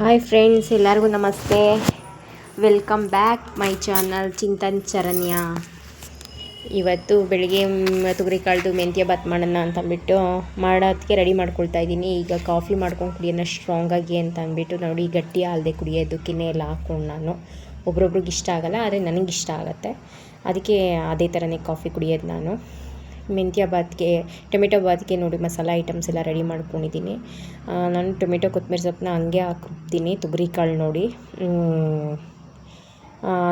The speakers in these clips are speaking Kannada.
ಹಾಯ್ ಫ್ರೆಂಡ್ಸ್ ಎಲ್ಲರಿಗೂ ನಮಸ್ತೆ. Welcome back my channel Chintan Charanya ಇವತ್ತು ಬೆಳಿಗ್ಗೆ ತೊಗರಿ ಕಾಳ್ದು ಮೆಂತ್ಯ ಬಾತ್ ಮಾಡೋಣ ಅಂತ ಅಂದ್ಬಿಟ್ಟು ಮಾಡೋದಕ್ಕೆ ರೆಡಿ ಮಾಡ್ಕೊಳ್ತಾ ಇದ್ದೀನಿ. ಈಗ ಕಾಫಿ ಮಾಡ್ಕೊಂಡು ಕುಡಿಯೋಣ ಸ್ಟ್ರಾಂಗಾಗಿ ಅಂತ ಅಂದ್ಬಿಟ್ಟು ನೋಡಿ, ಗಟ್ಟಿ ಅಲ್ಲದೆ ಕುಡಿಯೋದು ಎಲ್ಲ ಹಾಕ್ಕೊಂಡು ನಾನು. ಒಬ್ರೊಬ್ರಿಗೆ ಇಷ್ಟ ಆಗಲ್ಲ, ಆದರೆ ನನಗೆ ಇಷ್ಟ ಆಗುತ್ತೆ. ಅದಕ್ಕೆ ಅದೇ ಥರನೇ ಕಾಫಿ ಕುಡಿಯೋದು ನಾನು. ಮೆಂತ್ಯ ಬಾತ್ಗೆ ಟೊಮೆಟೊ ಬಾತ್ಗೆ ನೋಡಿ ಮಸಾಲ ಐಟಮ್ಸ್ ಎಲ್ಲ ರೆಡಿ ಮಾಡ್ಕೊಂಡಿದ್ದೀನಿ. ನಾನು ಟೊಮೆಟೊ ಕೊತ್ತಂಬರಿ ಸೊಪ್ಪನ್ನ ಹಂಗೆ ಹಾಕ್ತೀನಿ, ತೊಗರಿ ಕಾಳು ನೋಡಿ.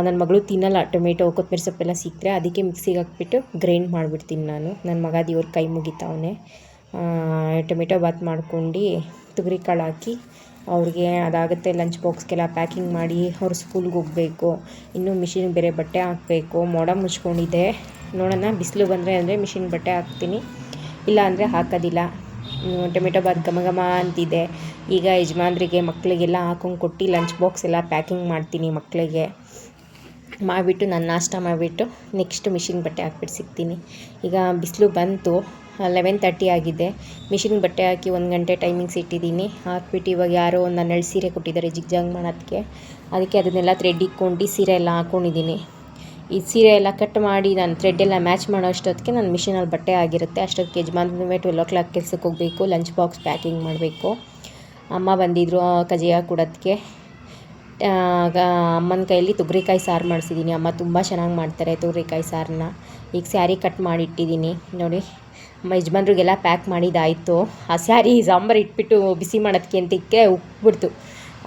ನನ್ನ ಮಗಳು ತಿನ್ನಲ್ಲ, ಟೊಮೆಟೊ, ಕೊತ್ತಂಬರಿ ಸೊಪ್ಪೆಲ್ಲ ಸಿಕ್ಕರೆ ಅದಕ್ಕೆ ಮಿಕ್ಸಿಗೆ ಹಾಕ್ಬಿಟ್ಟು ಗ್ರೈಂಡ್ ಮಾಡಿಬಿಡ್ತೀನಿ ನಾನು. ನನ್ನ ಮಗ ದೇವ್ರ ಕೈ ಮುಗಿತಾವನೆ. ಟೊಮೆಟೊ ಬಾತ್ ಮಾಡ್ಕೊಂಡು ತೊಗರಿ ಕಾಳು ಹಾಕಿ ಅವ್ರಿಗೆ ಅದಾಗುತ್ತೆ ಲಂಚ್ ಬಾಕ್ಸ್ಗೆಲ್ಲ ಪ್ಯಾಕಿಂಗ್ ಮಾಡಿ ಅವ್ರು ಸ್ಕೂಲ್ಗೆ ಹೋಗಬೇಕು. ಇನ್ನೂ ಮಿಷಿನ್ಗೆ ಬೇರೆ ಬಟ್ಟೆ ಹಾಕಬೇಕು. ಮೋಡ ಮುಚ್ಕೊಂಡಿದೆ. ನೋಡೋಣ, ಬಿಸಿಲು ಬಂದರೆ ಅಂದರೆ ಮಿಷಿನ್ ಬಟ್ಟೆ ಹಾಕ್ತೀನಿ. ಇಲ್ಲ ಅಂದರೆ ಹಾಕೋದಿಲ್ಲ. ಟೊಮೆಟೊ ಬಾತ್ ಘಮ ಘಮ ಅಂತಿದೆ. ಈಗ ಯಜಮಾನ್ರಿಗೆ ಮಕ್ಕಳಿಗೆಲ್ಲ ಹಾಕೊಂಡು ಕೊಟ್ಟು ಲಂಚ್ ಬಾಕ್ಸ್ ಎಲ್ಲ ಪ್ಯಾಕಿಂಗ್ ಮಾಡ್ತೀನಿ ಮಕ್ಕಳಿಗೆ ಮಾಡಿಬಿಟ್ಟು ನಾನು ನಾಷ್ಟ ಮಾಡಿಬಿಟ್ಟು ನೆಕ್ಸ್ಟ್ ಮಿಷಿನ್ ಬಟ್ಟೆ ಹಾಕ್ಬಿಟ್ಟು ಸಿಗ್ತೀನಿ. ಈಗ ಬಿಸಿಲು ಬಂತು. ಲೆವೆನ್ ತರ್ಟಿ ಆಗಿದೆ. ಮಿಷಿನ್ ಬಟ್ಟೆ ಹಾಕಿ ಒಂದು ಗಂಟೆ ಟೈಮಿಂಗ್ಸ್ ಇಟ್ಟಿದ್ದೀನಿ ಹಾಕ್ಬಿಟ್ಟು ಇವಾಗ ಯಾರೋ ಒಂದು ಹನ್ನೆರಡು ಸೀರೆ ಕೊಟ್ಟಿದ್ದಾರೆ ಜಿಗ್ಜಾಗ್ ಮಾಡೋದಕ್ಕೆ ಅದಕ್ಕೆ ಅದನ್ನೆಲ್ಲ ಥ್ರೆಡ್ ಇಕ್ಕೊಂಡು ಸೀರೆ ಎಲ್ಲ ಹಾಕ್ಕೊಂಡಿದ್ದೀನಿ ಈ ಸೀರೆ ಎಲ್ಲ ಕಟ್ ಮಾಡಿ ನಾನು ಥ್ರೆಡ್ ಎಲ್ಲ ಮ್ಯಾಚ್ ಮಾಡೋ ಅಷ್ಟೊತ್ತಿಗೆ ನಾನು ಮಿಷಿನಲ್ಲಿ ಬಟ್ಟೆ ಆಗಿರುತ್ತೆ. ಅಷ್ಟೊತ್ತಿಗೆ ಯಜಮಾನ್ರೆ ಟ್ವೆಲ್ ಓ ಕ್ಲಾಕ್ ಕೆಲ್ಸಕ್ಕೆ ಹೋಗಬೇಕು ಲಂಚ್ ಬಾಕ್ಸ್ ಪ್ಯಾಕಿಂಗ್ ಮಾಡಬೇಕು. ಅಮ್ಮ ಬಂದಿದ್ದರು ಕಜೆಯ ಕೊಡೋದಕ್ಕೆ ಅಮ್ಮನ ಕೈಯಲ್ಲಿ ತೊಗರಿಕಾಯಿ ಸಾರು ಮಾಡಿಸಿದ್ದೀನಿ. ಅಮ್ಮ ತುಂಬ ಚೆನ್ನಾಗಿ ಮಾಡ್ತಾರೆ ತೊಗರಿಕಾಯಿ ಸಾರನ್ನ. ಈಗ ಸ್ಯಾರಿ ಕಟ್ ಮಾಡಿ ಇಟ್ಟಿದ್ದೀನಿ. ನೋಡಿ. ಯಜಮಾನ್ರಿಗೆಲ್ಲ ಪ್ಯಾಕ್ ಮಾಡಿದ್ದಾಯಿತು. ಆ ಸ್ಯಾರಿ ಸಾಂಬಾರು ಇಟ್ಬಿಟ್ಟು ಬಿಸಿ ಮಾಡೋದಕ್ಕೆ ಅಂತಿಕ್ಕೆ ಉಕ್ಬಿಡ್ತು.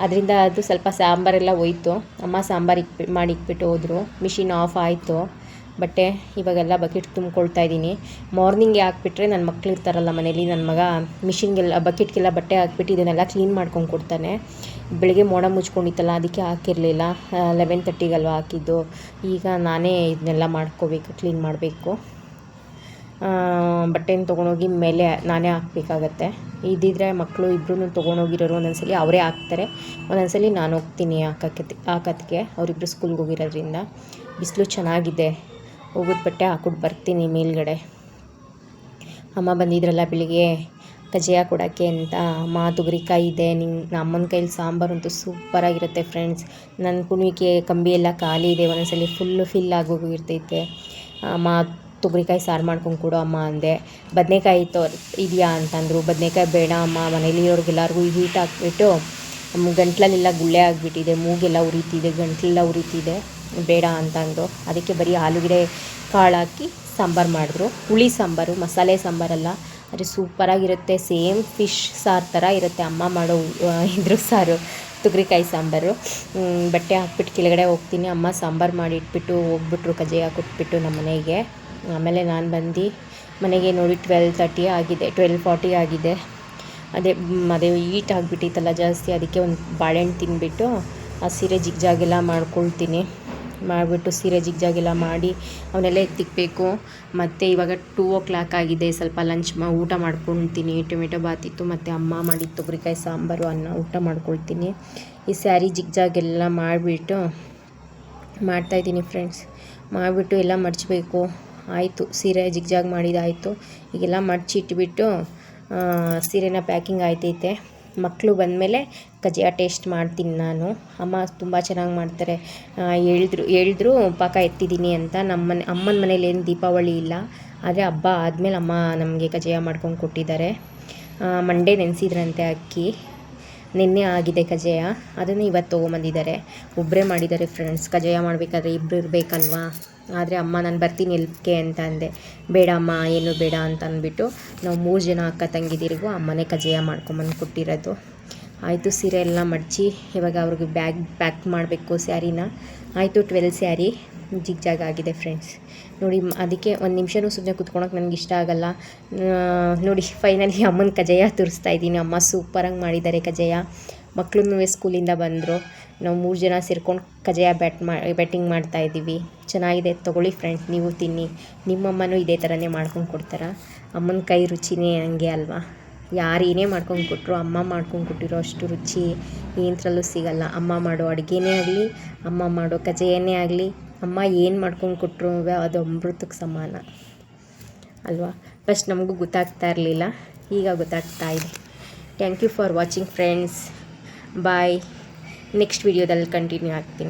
ಅದರಿಂದ ಅದು ಸ್ವಲ್ಪ ಸಾಂಬಾರೆಲ್ಲ ಹೋಯ್ತು. ಅಮ್ಮ ಸಾಂಬಾರು ಇಕ್ಬಿ ಮಾಡಿ ಇಕ್ಬಿಟ್ಟು ಹೋದರು. ಮಿಷಿನ್ ಆಫ್ ಆಯಿತು. ಬಟ್ಟೆ ಇವಾಗೆಲ್ಲ ಬಕೆಟ್ ತುಂಬ್ಕೊಳ್ತಾ ಇದ್ದೀನಿ. ಮಾರ್ನಿಂಗ್ಗೆ ಹಾಕ್ಬಿಟ್ರೆ ನನ್ನ ಮಕ್ಳು ಇರ್ತಾರಲ್ಲ ಮನೇಲಿ ನನ್ನ ಮಗ ಮಿಷಿನ್ಗೆಲ್ಲ ಬಕೆಟ್ಗೆಲ್ಲ ಬಟ್ಟೆ ಹಾಕ್ಬಿಟ್ಟು ಇದನ್ನೆಲ್ಲ ಕ್ಲೀನ್ ಮಾಡ್ಕೊಂಡು ಕೊಡ್ತಾನೆ. ಬೆಳಿಗ್ಗೆ ಮೋಡ ಮುಚ್ಕೊಂಡಿತ್ತಲ್ಲ, ಅದಕ್ಕೆ ಹಾಕಿರಲಿಲ್ಲ. ಲೆವೆನ್ ತರ್ಟಿಗಲ್ವ ಹಾಕಿದ್ದು. ಈಗ ನಾನೇ ಇದನ್ನೆಲ್ಲ ಮಾಡ್ಕೋಬೇಕು ಕ್ಲೀನ್ ಮಾಡಬೇಕು. ಬಟ್ಟೆನ ತೊಗೊಂಡೋಗಿ ಮೇಲೆ ನಾನೇ ಹಾಕ್ಬೇಕಾಗತ್ತೆ. ಇದ್ದಿದ್ರೆ ಮಕ್ಕಳು ಇಬ್ಬರೂ ತೊಗೊಂಡೋಗಿರೋರು ಒಂದೊಂದ್ಸಲಿ ಅವರೇ ಹಾಕ್ತಾರೆ. ಒಂದೊಂದ್ಸಲಿ ನಾನು ಹೋಗ್ತೀನಿ ಹಾಕಕ್ಕೆ ಹಾಕೋದಕ್ಕೆ ಅವರಿಬ್ಬರು ಸ್ಕೂಲ್ಗೆ ಹೋಗಿರೋದ್ರಿಂದ ಬಿಸಿಲು ಚೆನ್ನಾಗಿದೆ. ಹೋಗೋದು ಬಟ್ಟೆ ಹಾಕ್ಬಿಟ್ಟು ಬರ್ತೀನಿ ಮೇಲ್ಗಡೆ. ಅಮ್ಮ ಬಂದಿದ್ರಲ್ಲ ಬೆಳಿಗ್ಗೆ, ಕಜ್ಜಾಯ ಕೊಡೋಕ್ಕೆ ಅಂತ ಅಮ್ಮ ತೊಗರಿಕಾಯಿ ಇದೆ. ನಿಮ್ಮ ಅಮ್ಮನ ಕೈಲಿ ಸಾಂಬಾರು ಅಂತೂ ಸೂಪರಾಗಿರುತ್ತೆ ಫ್ರೆಂಡ್ಸ್ ನನ್ನ ಕುಣಿಕೆ, ಕಂಬಿ ಎಲ್ಲ ಖಾಲಿ ಇದೆ. ಒಂದೊಂದ್ಸಲಿ ಫುಲ್ಲು ಫಿಲ್ ಆಗೋಗಿರ್ತೈತೆ ಅಮ್ಮ ತೊಗರಿಕಾಯಿ ಸಾರು ಮಾಡ್ಕೊಂಡು ಕೊಡು ಅಮ್ಮ ಅಂದೆ. ಬದನೇಕಾಯಿ ತೋ, ಇದೆಯಾ ಅಂತಂದರು. ಬದನೇಕಾಯಿ ಬೇಡ ಅಮ್ಮ, ಮನೇಲಿ ಇರೋರಿಗೆಲ್ಲರಿಗೂ ಹೀಟ್ ಹಾಕ್ಬಿಟ್ಟು ಗಂಟ್ಲಲ್ಲೆಲ್ಲ ಗುಳ್ಳೆ ಆಗಿಬಿಟ್ಟಿದೆ, ಮೂಗೆಲ್ಲ ಉರಿತಿದೆ, ಗಂಟ್ಲೆಲ್ಲ ಉರಿತಿದೆ, ಬೇಡ ಅಂತಂದರು. ಅದಕ್ಕೆ ಬರೀ ಆಲೂಗೆಡ್ಡೆ ಕಾಳು ಹಾಕಿ ಸಾಂಬಾರು ಮಾಡಿದ್ರು. ಹುಳಿ ಸಾಂಬಾರು, ಮಸಾಲೆ ಸಾಂಬಾರಲ್ಲ, ಅದು ಸೂಪರಾಗಿರುತ್ತೆ. ಸೇಮ್ ಫಿಶ್ ಸಾರು ಥರ ಇರುತ್ತೆ ಅಮ್ಮ ಮಾಡೋ ಇದ್ರ ಸಾರು, ತೊಗರಿಕಾಯಿ ಸಾಂಬಾರು. ಬಟ್ಟೆ ಹಾಕ್ಬಿಟ್ಟು ಕೆಳಗಡೆ ಹೋಗ್ತೀನಿ. ಅಮ್ಮ ಸಾಂಬಾರು ಮಾಡಿಟ್ಬಿಟ್ಟು ಹೋಗ್ಬಿಟ್ರು, ಕಜ್ಜಾಯ ಕೊಟ್ಬಿಟ್ಟು ನಮ್ಮ ಮನೆಗೆ ಆಮೇಲೆ ನಾನು ಬಂದು ಮನೆಗೆ ನೋಡಿ ಟ್ವೆಲ್ ತರ್ಟಿ ಆಗಿದೆ ಟ್ವೆಲ್ ಫಾರ್ಟಿ ಆಗಿದೆ. ಅದೇ ಅದೇ ಈಟ್ ಆಗಿಬಿಟ್ಟಿತ್ತಲ್ಲ ಜಾಸ್ತಿ, ಅದಕ್ಕೆ ಒಂದು ಬಾಳೆಹಣ್ಣು ತಿನ್ಬಿಟ್ಟು ಆ ಸೀರೆ ಜಿಗ್ಜಾಗೆಲ್ಲ ಮಾಡ್ಕೊಳ್ತೀನಿ. ಮಾಡಿಬಿಟ್ಟು ಸೀರೆ ಜಿಗ್ಜಾಗೆಲ್ಲ ಮಾಡಿ ಅವನ್ನೆಲ್ಲ ಎತ್ತಿಕ್ಬೇಕು. ಮತ್ತು ಇವಾಗ ಟೂ ಓ ಕ್ಲಾಕ್ ಆಗಿದೆ, ಸ್ವಲ್ಪ ಲಂಚ್ ಮಾ, ಊಟ ಮಾಡ್ಕೊಳ್ತೀನಿ. ಟೊಮೆಟೊ ಬಾತ್ ಇತ್ತು ಮತ್ತು ಅಮ್ಮ ಮಾಡಿದ ತೊಗರಿಕಾಯಿ ಸಾಂಬಾರು, ಅನ್ನ, ಊಟ ಮಾಡ್ಕೊಳ್ತೀನಿ. ಈ ಸ್ಯಾರಿ ಜಿಗ್ಜಾಗೆಲ್ಲ ಮಾಡಿಬಿಟ್ಟು ಮಾಡ್ತಾಯಿದ್ದೀನಿ ಫ್ರೆಂಡ್ಸ್ ಮಾಡಿಬಿಟ್ಟು ಎಲ್ಲ ಮಡಚಬೇಕು ಆಯಿತು, ಸೀರೆ ಜಿಗ್ಜಾಗ್ ಮಾಡಿದಾಯಿತು. ಈಗೆಲ್ಲ ಮಡಚಿಟ್ಬಿಟ್ಟು ಸೀರೆನ ಪ್ಯಾಕಿಂಗ್ ಆಯ್ತೈತೆ. ಮಕ್ಕಳು ಬಂದಮೇಲೆ ಕಜ್ಜಿಯ ಟೇಸ್ಟ್ ಮಾಡ್ತೀನಿ ನಾನು. ಅಮ್ಮ ತುಂಬ ಚೆನ್ನಾಗಿ ಮಾಡ್ತಾರೆ. ಹೇಳಿದ್ರು ಹೇಳಿದ್ರು, ಪಾಕ ಎತ್ತಿದ್ದೀನಿ ಅಂತ. ನಮ್ಮ ಮನೆ ಅಮ್ಮನ ಮನೇಲಿ ಏನು ದೀಪಾವಳಿ ಇಲ್ಲ. ಆದರೆ ಹಬ್ಬ ಆದಮೇಲೆ ಅಮ್ಮ ನಮಗೆ ಕಜ್ಜಿಯ ಮಾಡ್ಕೊಂಡು ಕೊಟ್ಟಿದ್ದಾರೆ. ಮಂಡೆ ಮಂಡೇ ನೆನೆಸಿದ್ರಂತೆ ಅಕ್ಕಿ. ನಿನ್ನೆ ಆಗಿದೆ ಕಜ್ಜಾಯ. ಅದನ್ನು ಇವತ್ತು ತೊಗೊಂಬಂದಿದ್ದಾರೆ. ಒಬ್ಬರೇ ಮಾಡಿದ್ದಾರೆ ಫ್ರೆಂಡ್ಸ್ ಕಜ್ಜಾಯ ಮಾಡಬೇಕಾದ್ರೆ ಇಬ್ಬರು ಇರಬೇಕಲ್ವಾ? ಆದರೆ ಅಮ್ಮ, ನಾನು ಬರ್ತೀನಿ ಎಲ್ಪ್ಗೆ ಅಂತ ಅಂದೆ. ಬೇಡ ಅಮ್ಮ, ಏನು ಬೇಡ ಅಂತ ಅಂದ್ಬಿಟ್ಟು ನಾವು ಮೂರು ಜನ ಅಕ್ಕ ತಂಗಿದಿರಿಗೂ ಅಮ್ಮನೇ ಕಜಾಯ ಮಾಡ್ಕೊಂಬಂದು ಕೊಟ್ಟಿರೋದು. ಆಯಿತು, ಸೀರೆ ಎಲ್ಲ ಮಡಚಿ, ಇವಾಗ ಅವ್ರಿಗೆ ಬ್ಯಾಗ್ ಪ್ಯಾಕ್ ಮಾಡಬೇಕು ಸ್ಯಾರಿನ. ಆಯಿತು, ಟ್ವೆಲ್ ಸ್ಯಾರಿ ಜಿಗ್ ಜಾಗ ಆಗಿದೆ ಫ್ರೆಂಡ್ಸ್. ನೋಡಿ, ಅದಕ್ಕೆ ಒಂದು ನಿಮಿಷನೂ ಸುಮ್ಮನೆ ಕುತ್ಕೊಳಕ್ಕೆ ನನಗೆ ಇಷ್ಟ ಆಗಲ್ಲ. ನೋಡಿ ಫೈನಲಿ ಅಮ್ಮನ ಕಜಾಯ ತುರಿಸ್ತಾ ಇದ್ದೀನಿ. ಅಮ್ಮ ಸೂಪರಾಗಿ ಮಾಡಿದ್ದಾರೆ ಕಜ್ಜಾಯ. ಮಕ್ಕಳು ಸ್ಕೂಲಿಂದ ಬಂದರು. ನಾವು ಮೂರು ಜನ ಸೇರ್ಕೊಂಡು ಕಜ್ಜಾಯ ಬ್ಯಾಟ್ ಮಾ ಬ್ಯಾಟಿಂಗ್ ಮಾಡ್ತಾ ಇದ್ದೀವಿ. ಚೆನ್ನಾಗಿದೆ, ತೊಗೊಳ್ಳಿ ಫ್ರೆಂಡ್ಸ್ ನೀವು ತಿನ್ನಿ. ನಿಮ್ಮಮ್ಮನೂ ಇದೇ ಥರನೇ ಮಾಡ್ಕೊಂಡು ಕೊಡ್ತಾರ. ಅಮ್ಮನ ಕೈ ರುಚಿನೇ ಹಂಗೆ ಅಲ್ವಾ? ಯಾರು ಏನೇ ಮಾಡ್ಕೊಂಡು ಕೊಟ್ಟರು ಅಮ್ಮ ಮಾಡ್ಕೊಂಡು ಕೊಟ್ಟಿರೋ ಅಷ್ಟು ರುಚಿ ಏನರಲ್ಲೂ ಸಿಗಲ್ಲ. ಅಮ್ಮ ಮಾಡೋ ಅಡುಗೆನೇ ಆಗಲಿ, ಅಮ್ಮ ಮಾಡೋ ಕಜ್ಜಾಯನೇ ಆಗಲಿ, ಅಮ್ಮ ಏನು ಮಾಡ್ಕೊಂಡು ಕೊಟ್ಟರು ಅದು ಅಮೃತಕ್ಕೆ ಸಮಾನ. ಅಲ್ವಾ? ಫಸ್ಟ್ ನಮಗೂ ಗೊತ್ತಾಗ್ತಾ ಇರಲಿಲ್ಲ, ಈಗ ಗೊತ್ತಾಗ್ತಾ ಇದೆ. Thank you for watching friends bye next ವೀಡಿಯೋದಲ್ಲಿ ಕಂಟಿನ್ಯೂ ಆಗ್ತೀನಿ